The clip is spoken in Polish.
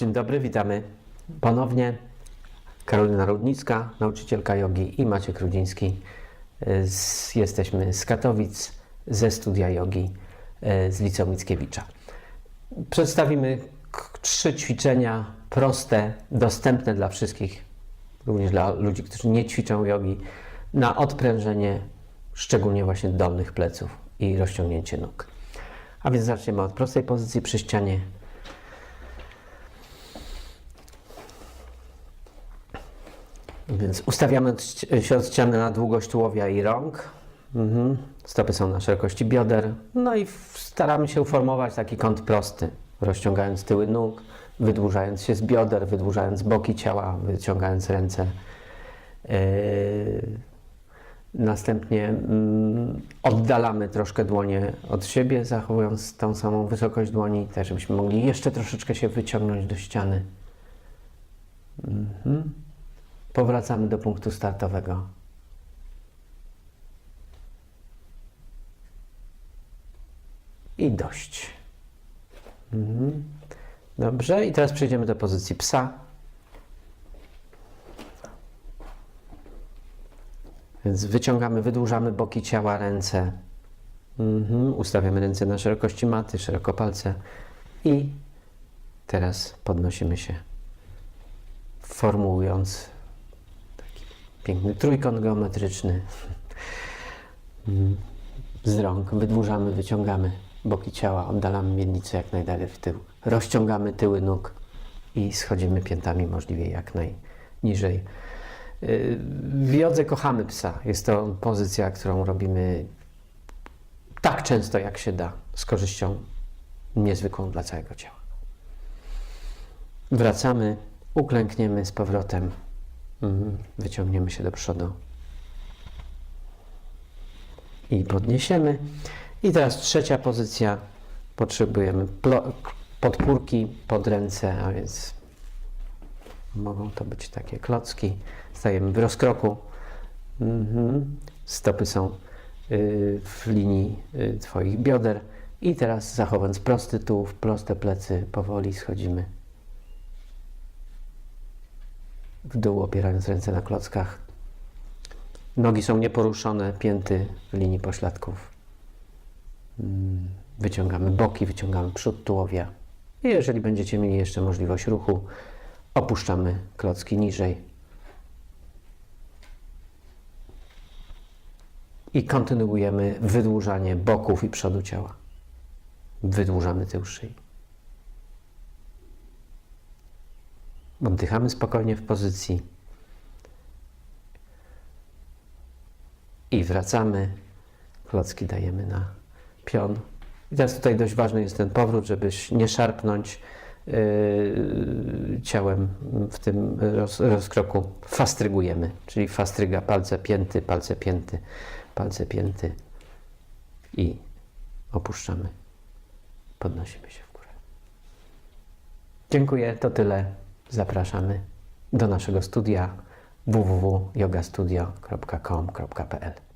Dzień dobry, witamy ponownie. Karolina Rudnicka, nauczycielka jogi i Maciek Rudziński. Z, jesteśmy z Katowic, ze studia jogi e, z Liceum Mickiewicza. Przedstawimy trzy ćwiczenia proste, dostępne dla wszystkich, również dla ludzi, którzy nie ćwiczą jogi, na odprężenie szczególnie właśnie dolnych pleców i rozciągnięcie nóg. A więc zaczniemy od prostej pozycji przy ścianie. Więc ustawiamy ści- środek ściany na długość tułowia i rąk. Mhm. Stopy są na szerokości bioder. No i staramy się uformować taki kąt prosty, rozciągając tyły nóg, wydłużając się z bioder, wydłużając boki ciała, wyciągając ręce. Yy, Następnie mm, oddalamy troszkę dłonie od siebie, zachowując tą samą wysokość dłoni, tak żebyśmy mogli jeszcze troszeczkę się wyciągnąć do ściany. Powracamy do punktu startowego. I dość. Mhm. Dobrze, i teraz przejdziemy do pozycji psa. Więc wyciągamy, wydłużamy boki ciała, ręce. Mhm. Ustawiamy ręce na szerokości maty, szeroko palce. I teraz podnosimy się, formułując piękny trójkąt geometryczny. Z rąk wydłużamy, wyciągamy boki ciała, oddalamy miednicę jak najdalej w tył. Rozciągamy tyły nóg i schodzimy piętami możliwie jak najniżej. Yy, W jodze kochamy psa. Jest to pozycja, którą robimy tak często jak się da, z korzyścią niezwykłą dla całego ciała. Wracamy, uklękniemy z powrotem. Wyciągniemy się do przodu i podniesiemy. I teraz trzecia pozycja. Potrzebujemy podpórki pod ręce, a więc mogą to być takie klocki. Stajemy w rozkroku. Mhm. Stopy są y, w linii y, Twoich bioder. I teraz zachowując prosty tułów, proste plecy, powoli schodzimy w dół, opierając ręce na klockach. Nogi są nieporuszone, pięty w linii pośladków. Mm, Wyciągamy boki, wyciągamy przód tułowia. I jeżeli będziecie mieli jeszcze możliwość ruchu, opuszczamy klocki niżej. I kontynuujemy wydłużanie boków i przodu ciała. Wydłużamy tył szyi. Oddychamy spokojnie w pozycji. I wracamy. Klocki dajemy na pion. I teraz tutaj dość ważny jest ten powrót, żeby nie szarpnąć yy, ciałem w tym roz, rozkroku. Fastrygujemy, czyli fastryga, palce pięty, palce pięty, palce pięty i opuszczamy. Podnosimy się w górę. Dziękuję, to tyle. Zapraszamy do naszego studia www.yogastudio.com.pl